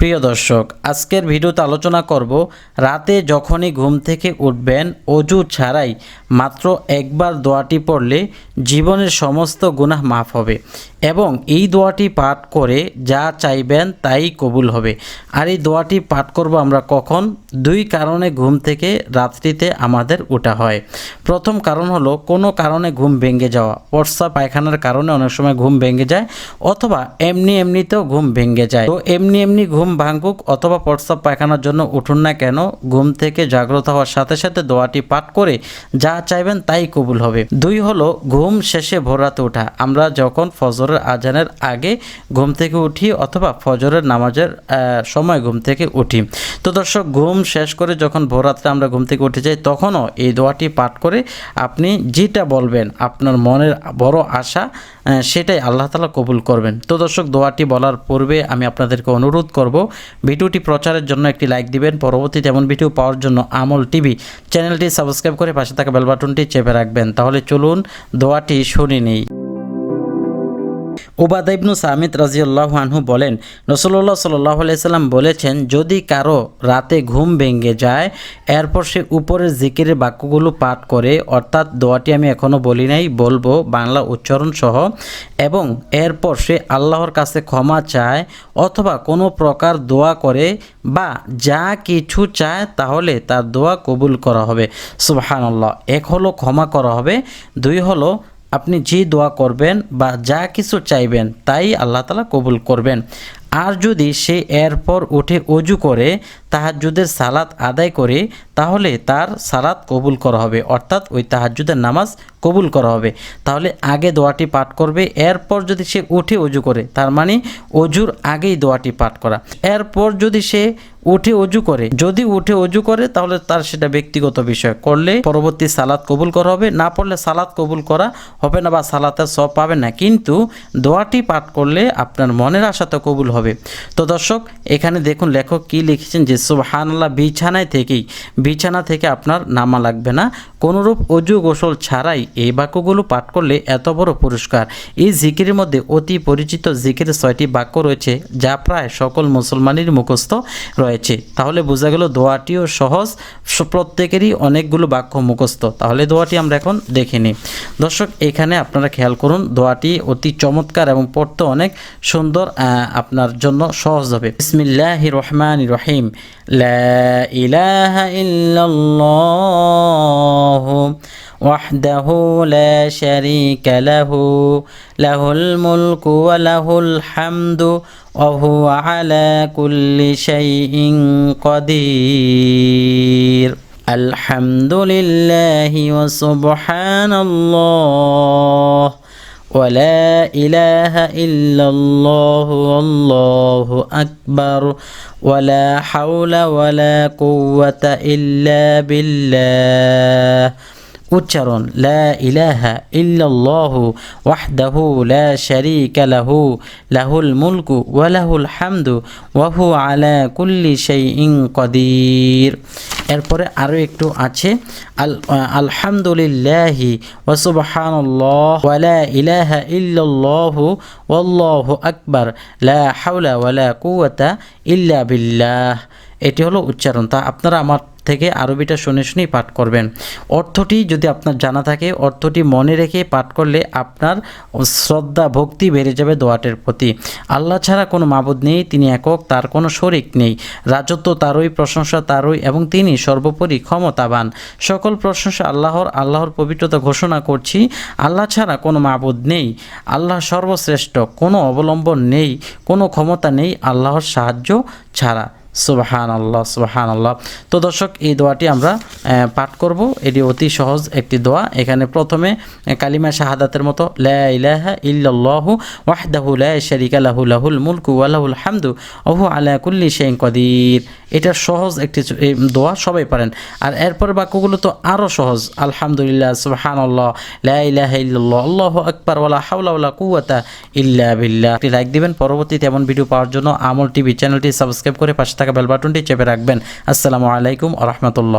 প্রিয় দর্শক, আজকের ভিডিওতে আলোচনা করব রাতে যখনই ঘুম থেকে উঠবেন, অজু ছাড়াই মাত্র একবার দোয়াটি পড়লে জীবনের সমস্ত গুনাহ মাফ হবে এবং এই দোয়াটি পাঠ করে যা চাইবেন তাই কবুল হবে। আর এই দোয়াটি পাঠ করব আমরা কখন? দুই কারণে ঘুম থেকে রাত্রিতে আমাদের ওঠা হয়। প্রথম কারণ হলো, কোনো কারণে ঘুম ভেঙে যাওয়া। পর্সা পায়খানার কারণে অনেক সময় ঘুম ভেঙে যায়, অথবা এমনি এমনিতেও ঘুম ভেঙে যায়। তো এমনি এমনি ঘুম ভাঙুক অথবা প্রস্তাব পায়খানার জন্য উঠুন না কেন, ঘুম থেকে জাগ্রত হওয়ার সাথে সাথে দোয়াটি পাঠ করে যা চাইবেন তাই কবুল হবে। দুই হলো, ঘুম শেষে ভোররাতে ওঠা। আমরা যখন ফজরের আজানের আগে ঘুম থেকে উঠি অথবা ফজরের নামাজের সময় ঘুম থেকে উঠি। তো দর্শক, ঘুম শেষ করে যখন ভোররাত্রে আমরা ঘুম থেকে উঠে যাই, তখনও এই দোয়াটি পাঠ করে আপনি যেটা বলবেন, আপনার মনের বড় আশা সেটাই আল্লাহ তালা কবুল করবেন। তো দর্শক, দোয়াটি বলার পূর্বে আমি আপনাদেরকে অনুরোধ করব ভিডিওটি প্রচারের জন্য একটি লাইক দিবেন। পরবর্তীতে এমন ভিডিও পাওয়ার জন্য আমল টিভি চ্যানেলটি সাবস্ক্রাইব করে পাশে থাকা বেলবাটনটি চেপে রাখবেন। তাহলে চলুন দোয়াটি শুনে নেই। উবাদা সামিদ রাজিউল্লাহ আনহু বলেন রসল্লাহ সাল্লাহ আলাইসাল্লাম বলেছেন, যদি কারও রাতে ঘুম ভেঙে যায়, এরপর সে উপরের জিকিরের বাক্যগুলো পাঠ করে, অর্থাৎ দোয়াটি আমি এখনও বলি নাই, বলব, বাংলা উচ্চারণ সহ এবং এরপর সে আল্লাহর কাছে ক্ষমা চায়, অথবা কোনো প্রকার দোয়া করে, বা যা কিছু চায়, তাহলে তার দোয়া কবুল করা হবে। সুবহানাল্লাহ, এক হলো ক্ষমা করা হবে, দুই হলো আপনি যে দোয়া করবেন বা যা কিছু চাইবেন, তাই আল্লাহ তালা কবুল করবেন। আর যদি সে এরপর উঠে অজু করে, তাহাজ্জুদের সালাত আদায় করে, তাহলে তার সালাত কবুল করা হবে। অর্থাৎ ওই তাহাজ্জুদের নামাজ কবুল করা হবে। তাহলে আগে দোয়াটি পাঠ করবে, এরপর যদি সে উঠে অজু করে, তার মানে অজুর আগেই দোয়াটি পাঠ করা। এরপর যদি সে উঠে অজু করে। যদি উঠে অজু করে, তাহলে তার সেটা ব্যক্তিগত বিষয়। করলে পরবর্তী সালাত কবুল করা হবে, না পড়লে সালাত কবুল করা হবে না বা সালাতের সব পাবে না। কিন্তু দোয়াটি পাঠ করলে আপনার মনের আশা তো কবুল হবে। তো দর্শক, এখানে দেখুন লেখক কি লিখেছেন যে, সুবহানাল্লাহ, বিছানায় থেকেই, বিছানা থেকে আপনার নামা লাগবে না। কোনোরূপ অজু গোসল ছাড়াই এই বাক্যগুলো পাঠ করলে এত বড় পুরস্কার। এই জিকিরের মধ্যে অতি পরিচিত জিকিরের ছয়টি বাক্য রয়েছে, যা প্রায় সকল মুসলমানের মুখস্থ রয়েছে। তাহলে বোঝা গেল দোয়াটিও সহজ। প্রত্যেকেরই অনেকগুলো বাক্য মুখস্থ। তাহলে দোয়াটি আমরা এখন দেখে নিই। দর্শক, এখানে আপনারা খেয়াল করুন, দোয়াটি অতি চমৎকার এবং পড়তে অনেক সুন্দর আপনার জন্য সহজ হবে। বিসমিল্লাহ রহমান রহিম। লা ইলাহা وحده لا شريك له له الملك وله الحمد وهو على كل شيء قدير. الحمد لله وسبحان الله ولا إله إلا الله والله أكبر. ولا حول ولا قوة إلا بالله. উচ্চারণ, লা ইলাহা ইল্লাল্লাহু ওয়াহদাহু লা শারীকা লাহু, লাহুল মুলকু ওয়া লাহুল হামদু ওয়া হুয়া আলা কুল্লি শাইইন কদির। এরপরে আরও একটু আছে, আল, আলহামদুলিল্লাহি ওয়া সুবহানাল্লাহ ওয়া লা ইলাহা ইল্লাল্লাহু ওয়াল্লাহু আকবার, লা হাওলা ওয়া লা কুওয়াতা ইল্লা বিল্লাহ। এটি হলো উচ্চারণ। তা আপনারা আমার থেকে আরবিটা শুনে শুনেই পাঠ করবেন। অর্থটি যদি আপনার জানা থাকে, অর্থটি মনে রেখে পাঠ করলে আপনার শ্রদ্ধা, ভক্তি বেড়ে যাবে দোয়াটের প্রতি। আল্লাহ ছাড়া কোনো মাবুদ নেই, তিনি একক, তার কোনো শরিক নেই। রাজত্ব তারই, প্রশংসা তারই এবং তিনি সর্বোপরি ক্ষমতাবান। সকল প্রশংসা আল্লাহর আল্লাহর পবিত্রতা ঘোষণা করছি। আল্লাহ ছাড়া কোনো মাবুদ নেই। আল্লাহ সর্বশ্রেষ্ঠ, কোনো অবলম্বন নেই, কোনো ক্ষমতা নেই, আল্লাহর সাহায্য ছাড়া। সুবাহান আল্লাহ সুবাহান আল্লাহ তো দর্শক, এই দোয়াটি আমরা পাঠ করব। এটি অতি সহজ একটি দোয়া। এখানে প্রথমে কালিমা শাহাদাতের মতো, লা ইলাহা ইল্লাল্লাহু ওয়াহদাহু লা শারিকা লাহু মুলকু আলাহুল লাহুল হামদু ওহু আলা কুল্লি শাইইন কদির। এটা সহজ একটি দোয়া সবাই পারেন। আর এরপর বাক্যগুলো তো আরও সহজ। আলহামদুলিল্লাহ সুহান আল্লাহ আল্লাহ আকবর হাউলা কুয়াতা ইল্লা বিল্লাহ। একটি লাইক দিবেন, পরবর্তীতে এমন ভিডিও পাওয়ার জন্য আমল টিভি চ্যানেলটি সাবস্ক্রাইব করে পাশে থাকা বেল বাটনটি চেপে রাখবেন। আসসালামু আলাইকুম আ রহমতুল্লাহ।